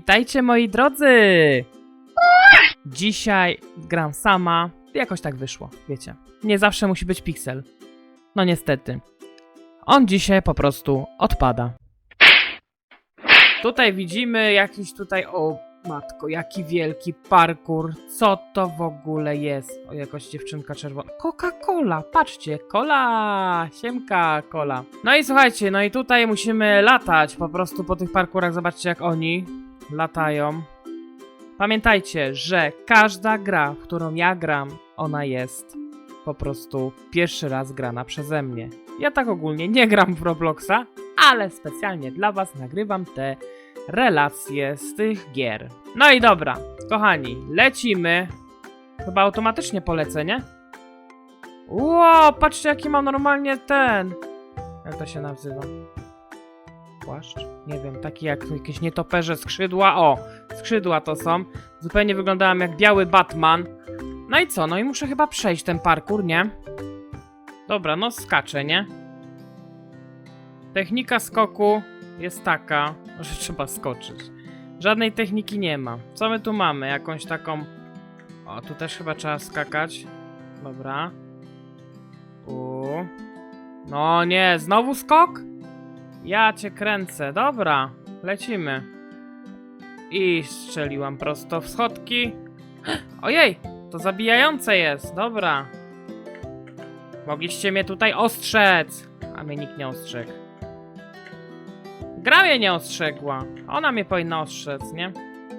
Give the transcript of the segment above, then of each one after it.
Witajcie moi drodzy! Dzisiaj gram sama. Jakoś tak wyszło, wiecie. Nie zawsze musi być piksel. No niestety. On dzisiaj po prostu odpada. Tutaj widzimy jakiś tutaj. O matko, jaki wielki parkour. Co to w ogóle jest? O, jakaś dziewczynka czerwona. Coca-Cola, patrzcie, cola, siemka, cola. No i słuchajcie, no i tutaj musimy latać po prostu po tych parkurach. Zobaczcie, jak oni latają. Pamiętajcie, że każda gra, w którą ja gram, ona jest po prostu pierwszy raz grana przeze mnie. Ja tak ogólnie nie gram w Robloxa, ale specjalnie dla Was nagrywam te relacje z tych gier. No i dobra, kochani, lecimy. Chyba automatycznie polecę, nie? Ło, patrzcie jaki mam normalnie ten. Jak to się nazywa? Płaszcz? Nie wiem, taki jak jakieś nietoperze skrzydła. O, skrzydła to są. Zupełnie wyglądałem jak biały Batman. No i co? No i muszę chyba przejść ten parkour, nie? Dobra, no skaczę, nie? Technika skoku jest taka, że trzeba skoczyć. Żadnej techniki nie ma. Co my tu mamy? Jakąś taką... O, tu też chyba trzeba skakać. Dobra. Tu. No nie, znowu skok? Ja cię kręcę. Dobra, lecimy. I strzeliłam prosto w schodki. Ojej, to zabijające jest. Dobra. Mogliście mnie tutaj ostrzec. A mnie nikt nie ostrzegł. Gra mnie nie ostrzegła. Ona mnie powinna ostrzec, nie?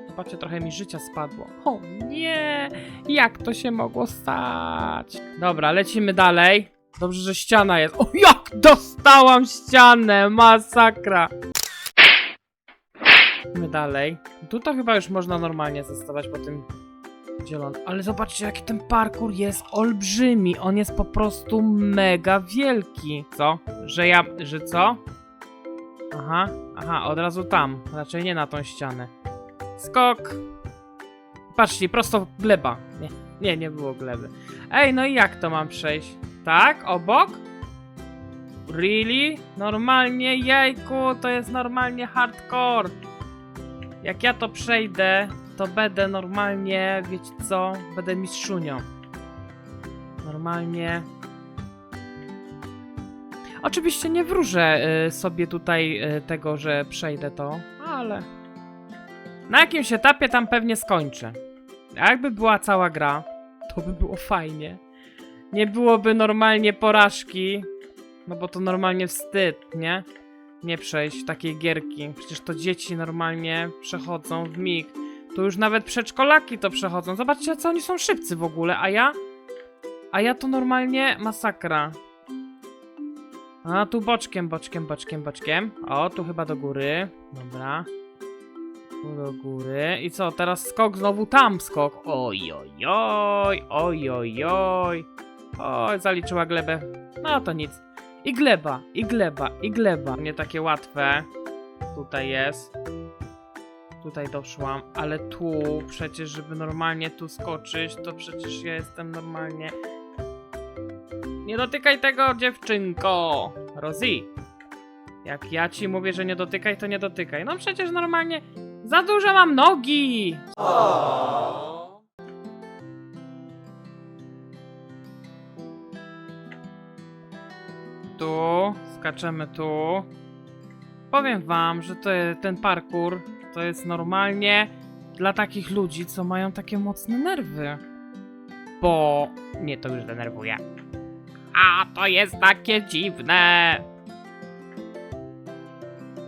Zobaczcie, trochę mi życia spadło. O nie! Jak to się mogło stać? Dobra, lecimy dalej. Dobrze, że ściana jest. O, jak dostałam ścianę! Masakra! Lecimy dalej. Tu to chyba już można normalnie zostawać po tym zielonym. Ale zobaczcie, jaki ten parkour jest olbrzymi. On jest po prostu mega wielki. Co? Że ja... że co? Aha, aha, od razu tam. Raczej nie na tą ścianę. Skok. Patrzcie, prosto gleba. Nie, nie, nie było gleby. Ej, no i jak to mam przejść? Tak? Obok? Really? Normalnie, jejku, to jest normalnie hardcore. Jak ja to przejdę, to będę normalnie, wiecie co? Będę mistrzunią. Normalnie. Oczywiście nie wróżę y, sobie tutaj y, tego, że przejdę to, ale na jakimś etapie tam pewnie skończę. A jakby była cała gra, to by było fajnie. Nie byłoby normalnie porażki, no bo to normalnie wstyd, nie? Nie przejść takiej gierki. Przecież to dzieci normalnie przechodzą w mig. Tu już nawet przedszkolaki to przechodzą. Zobaczcie, co oni są szybcy w ogóle, a ja? A ja to normalnie masakra. A tu boczkiem, boczkiem, boczkiem, boczkiem. O, tu chyba do góry. Dobra. Tu do góry. I co, teraz skok, znowu tam skok. Oj, oj, oj, oj, oj, oj. Oj, zaliczyła glebę. No to nic. I gleba, i gleba, i gleba. Nie takie łatwe. Tutaj jest. Tutaj doszłam, ale tu przecież, żeby normalnie tu skoczyć, to przecież ja jestem normalnie nie dotykaj tego, dziewczynko! Rosie. Jak ja ci mówię, że nie dotykaj, to nie dotykaj. No przecież normalnie za duże mam nogi! Tu, skaczemy tu. Powiem wam, że to, ten parkour to jest normalnie dla takich ludzi, co mają takie mocne nerwy. Bo mnie to już denerwuje. A to jest takie dziwne.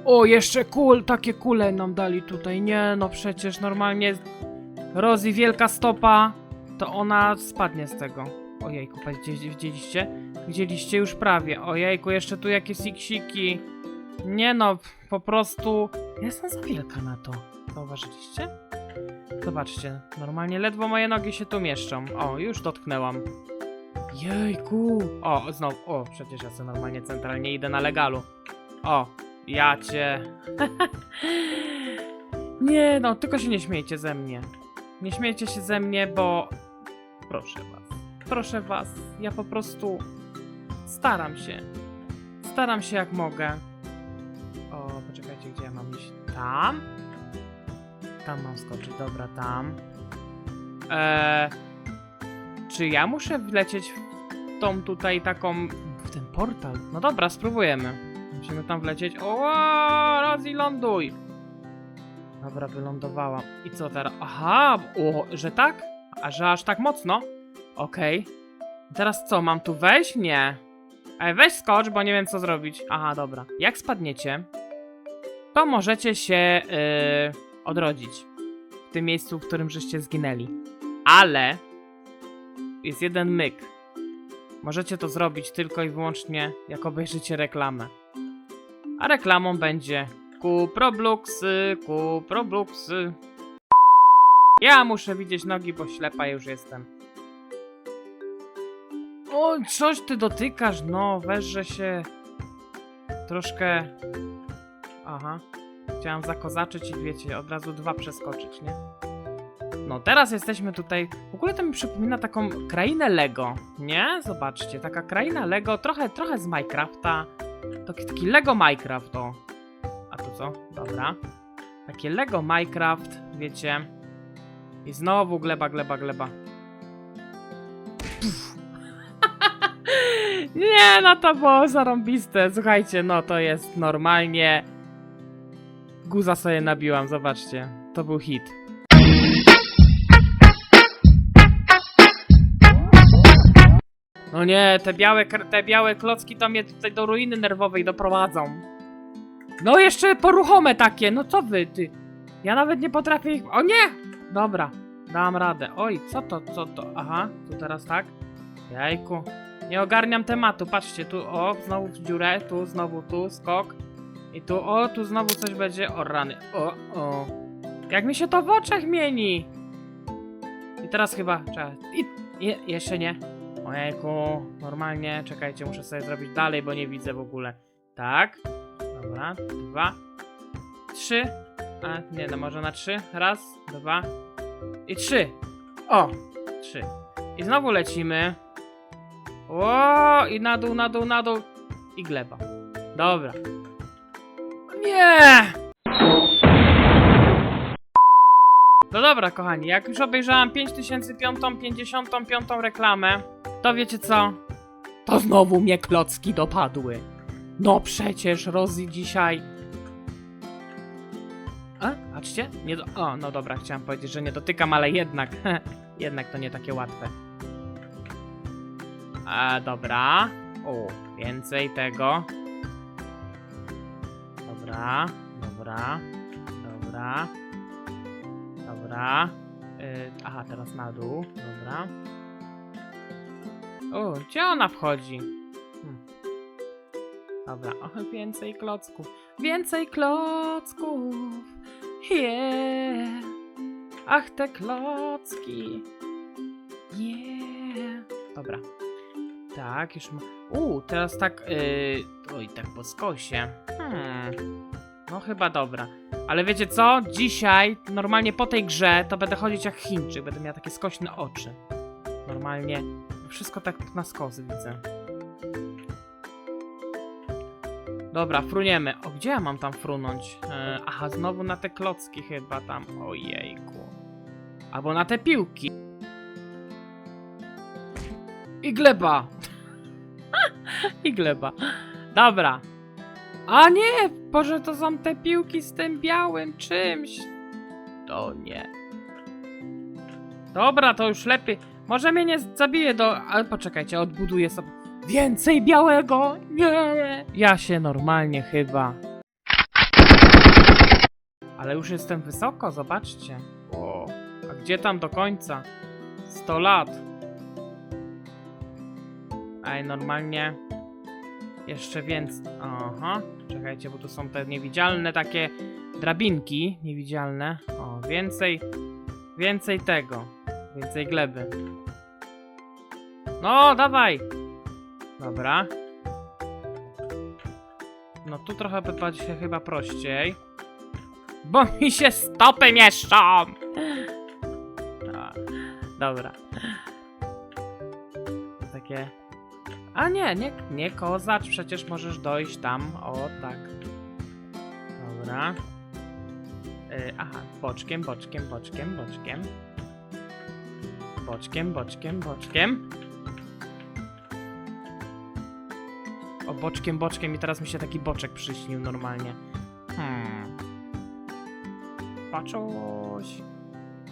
O, jeszcze kul, takie kule nam dali tutaj. Nie, no przecież normalnie Rosie wielka stopa, to ona spadnie z tego. Ojejku, widzieliście? widzieliście? Widzieliście już prawie. Ojejku, jeszcze tu jakieś siksiki. Nie no, po prostu jestem za wielka na to. Zauważyliście? Zobaczcie, normalnie ledwo moje nogi się tu mieszczą. O, już dotknęłam. Jejku! O, znowu. O, przecież ja sobie normalnie centralnie idę na legalu. O, ja cię. nie no, tylko się nie śmiejcie ze mnie. Nie śmiejcie się ze mnie, bo. Proszę was. Proszę was. Ja po prostu. Staram się. Staram się jak mogę. O, poczekajcie, gdzie ja mam iść? Tam? tam mam skoczyć, dobra, tam. Eee, czy ja muszę wlecieć w tą tutaj taką, w ten portal? No dobra, spróbujemy. Musimy tam wlecieć. O, Rozi, ląduj! Dobra, wylądowałam. I co teraz? Aha, o, że tak? A że aż tak mocno? Okej. Teraz co, mam tu wejść? Nie. Ej, weź skocz, bo nie wiem co zrobić. Aha, dobra. Jak spadniecie, to możecie się yy, odrodzić w tym miejscu, w którym żeście zginęli. Ale jest jeden myk. Możecie to zrobić tylko i wyłącznie, jak obejrzycie reklamę. A reklamą będzie kup Robluxy, kup Robluxy. Ja muszę widzieć nogi, bo ślepa już jestem. Coś ty dotykasz, no, weź, że się troszkę... Aha. Chciałam zakozaczyć i wiecie, od razu dwa przeskoczyć, nie? No, teraz jesteśmy tutaj. W ogóle to mi przypomina taką krainę Lego, nie? Zobaczcie, taka kraina Lego, trochę, trochę z Minecrafta. Taki, taki Lego Minecraft, o. A to co? Dobra. Takie Lego Minecraft, wiecie. I znowu gleba, gleba, gleba. Puf. Nie, no to było zarąbiste. Słuchajcie, no to jest normalnie. Guza sobie nabiłam, zobaczcie. To był hit. No nie, te białe, te białe klocki to mnie tutaj do ruiny nerwowej doprowadzą. No jeszcze poruchome takie, no co wy, ty? Ja nawet nie potrafię ich... O nie! Dobra, dałam radę. Oj, co to, co to? Aha, tu teraz tak. Jajku. Nie ogarniam tematu, patrzcie, tu o, znowu w dziurę, tu, znowu tu, skok. I tu, o, tu znowu coś będzie, o rany, o, o. Jak mi się to w oczach mieni. I teraz chyba, trzeba, i, je, jeszcze nie. Ojejku, normalnie, czekajcie, muszę sobie zrobić dalej, bo nie widzę w ogóle. Tak, dobra, dwa, trzy, a nie, no może na trzy, raz, dwa i trzy. O, trzy. I znowu lecimy. O, i na dół, na dół, na dół. I gleba. Dobra. Nie! No dobra, kochani, jak już obejrzałam 5055 reklamę, to wiecie co? To znowu mnie klocki dopadły. No przecież Rozy dzisiaj. A? Patrzcie? Nie do... O, no dobra, chciałam powiedzieć, że nie dotykam, ale jednak. jednak to nie takie łatwe. A, dobra. O, więcej tego. Dobra, dobra, dobra, dobra. Y, aha, teraz na dół, dobra. O, gdzie ona wchodzi? Hmm. Dobra, o, więcej klocków. Więcej klocków. Yeah. Ach, te klocki. Yeah. Dobra. Tak, już ma. U, teraz tak. Yy... Oj, tak po skosie. Hmm. No chyba dobra. Ale wiecie co? Dzisiaj, normalnie po tej grze, to będę chodzić jak Chińczyk. Będę miał takie skośne oczy. Normalnie. Wszystko tak na skos widzę. Dobra, fruniemy. O, gdzie ja mam tam frunąć? E, aha, znowu na te klocki chyba tam. Ojejku. Albo na te piłki. I gleba. I gleba. Dobra. A nie! Boże, to są te piłki z tym białym czymś. To nie. Dobra, to już lepiej. Może mnie nie zabije do... Ale poczekajcie, odbuduję sobie. Więcej białego! Nie! Ja się normalnie chyba... Ale już jestem wysoko, zobaczcie. O, a gdzie tam do końca? 100 lat. Ej, normalnie... Jeszcze więcej. Aha, czekajcie, bo tu są te niewidzialne takie drabinki. Niewidzialne. O, więcej. Więcej tego. Więcej gleby. No, dawaj! Dobra. No tu trochę by się chyba prościej. Bo mi się stopy mieszczą! A, dobra. Takie... A nie, nie, nie kozacz, przecież możesz dojść tam. O, tak. Dobra. Y, aha, boczkiem, boczkiem, boczkiem, boczkiem. Boczkiem, boczkiem, boczkiem. O, boczkiem, boczkiem i teraz mi się taki boczek przyśnił normalnie. Hmm. Baczuś.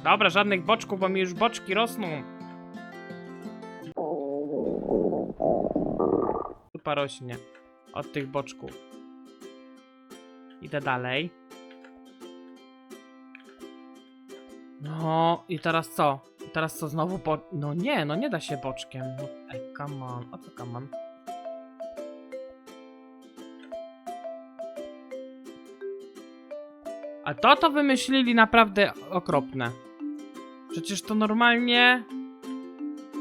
Dobra, żadnych boczków, bo mi już boczki rosną. Dupa rośnie od tych boczków. Idę dalej. No i teraz co? Teraz co znowu bo... No nie, no nie da się boczkiem. No, ej, come on. O co come on? A to to wymyślili naprawdę okropne. Przecież to normalnie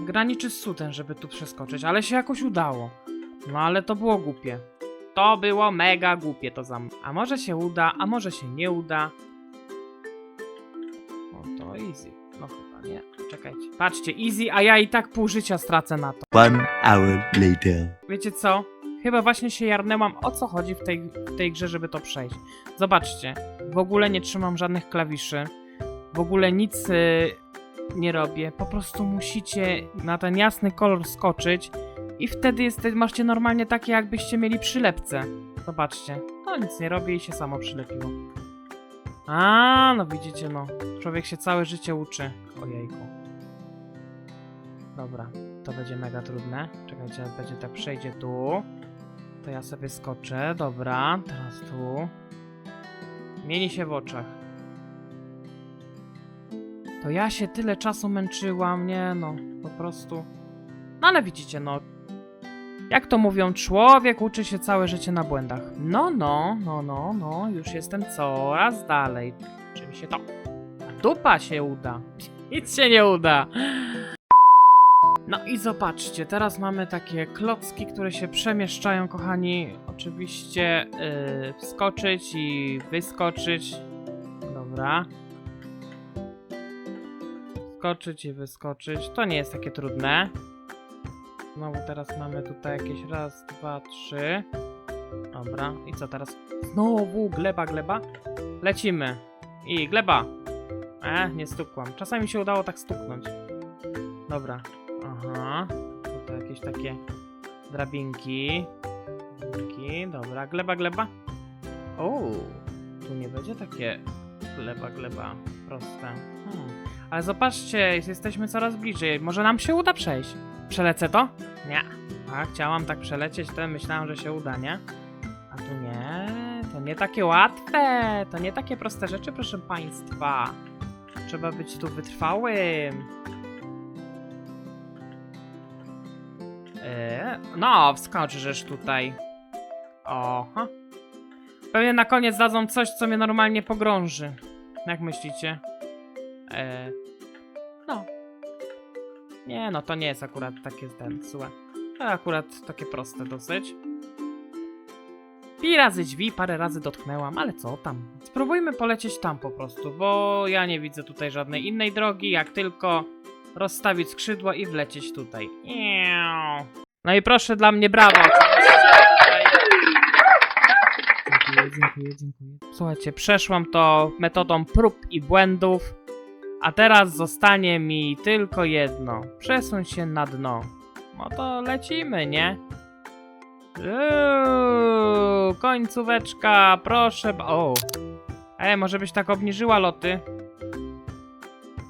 graniczy z sutem, żeby tu przeskoczyć, ale się jakoś udało. No ale to było głupie. To było mega głupie to zam. A może się uda, a może się nie uda. No to easy. No chyba nie. Czekajcie. Patrzcie, easy, a ja i tak pół życia stracę na to. One hour later. Wiecie co? Chyba właśnie się jarnęłam o co chodzi w tej, w tej grze, żeby to przejść. Zobaczcie, w ogóle nie trzymam żadnych klawiszy, w ogóle nic y, nie robię, po prostu musicie na ten jasny kolor skoczyć i wtedy jest, macie normalnie takie jakbyście mieli przylepce. Zobaczcie, to nic nie robię i się samo przylepiło. A, no widzicie no, człowiek się całe życie uczy. Ojejku. Dobra, to będzie mega trudne. Czekajcie, będzie tak przejdzie tu. To ja sobie skoczę, dobra, teraz tu. Mieni się w oczach. To ja się tyle czasu męczyłam, nie no, po prostu. No ale widzicie, no. Jak to mówią, człowiek uczy się całe życie na błędach. No, no, no, no, no, już jestem coraz dalej. Czy mi się to. A dupa się uda. Nic się nie uda. No i zobaczcie, teraz mamy takie klocki, które się przemieszczają, kochani. Oczywiście yy, wskoczyć i wyskoczyć. Dobra. Wskoczyć i wyskoczyć. To nie jest takie trudne. Znowu teraz mamy tutaj jakieś raz, dwa, trzy. Dobra, i co teraz? Znowu gleba, gleba. Lecimy. I gleba. E, nie stukłam. Czasami się udało tak stuknąć. Dobra, Aha. Tutaj jakieś takie drabinki. Drabinki, dobra. Gleba, gleba. O, tu nie będzie takie gleba, gleba proste. Hmm. Ale zobaczcie, jesteśmy coraz bliżej. Może nam się uda przejść. Przelecę to? Nie. A, chciałam tak przelecieć, to myślałam, że się uda, nie? A tu nie. To nie takie łatwe. To nie takie proste rzeczy, proszę państwa. Trzeba być tu wytrwałym. Eee, no, wskoczysz tutaj. Oha. Pewnie na koniec dadzą coś, co mnie normalnie pogrąży. Jak myślicie? Eee, no. Nie, no to nie jest akurat takie ten, słuchaj. To akurat takie proste dosyć. Pi razy drzwi, parę razy dotknęłam, ale co tam? Spróbujmy polecieć tam po prostu, bo ja nie widzę tutaj żadnej innej drogi, jak tylko rozstawić skrzydła i wlecieć tutaj. No i proszę dla mnie brawo. Dziękuję, dziękuję, dziękuję. Słuchajcie, przeszłam to metodą prób i błędów, a teraz zostanie mi tylko jedno. Przesuń się na dno. No to lecimy, nie? Uuu, końcóweczka, proszę. O. Ej, może byś tak obniżyła loty?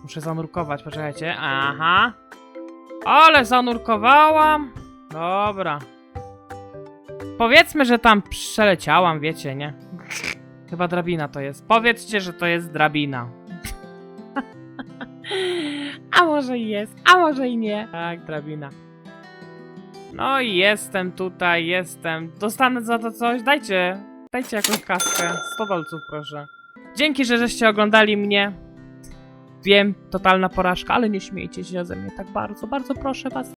Muszę zanurkować, poczekajcie. Aha. Ale zanurkowałam. Dobra. Powiedzmy, że tam przeleciałam, wiecie, nie? Chyba drabina to jest. Powiedzcie, że to jest drabina. Może i jest, a może i nie. Tak, drabina. No i jestem tutaj, jestem. Dostanę za to coś? Dajcie, dajcie jakąś kaskę. 100 dolców, proszę. Dzięki, że żeście oglądali mnie. Wiem, totalna porażka, ale nie śmiejcie się ze mnie tak bardzo, bardzo proszę was.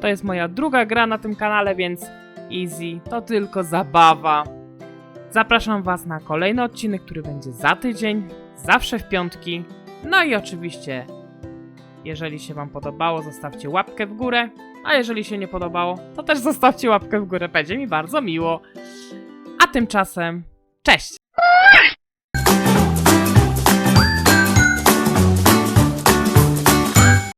To jest moja druga gra na tym kanale, więc easy, to tylko zabawa. Zapraszam was na kolejny odcinek, który będzie za tydzień, zawsze w piątki. No i oczywiście, jeżeli się wam podobało, zostawcie łapkę w górę, a jeżeli się nie podobało, to też zostawcie łapkę w górę, będzie mi bardzo miło. A tymczasem Cześć!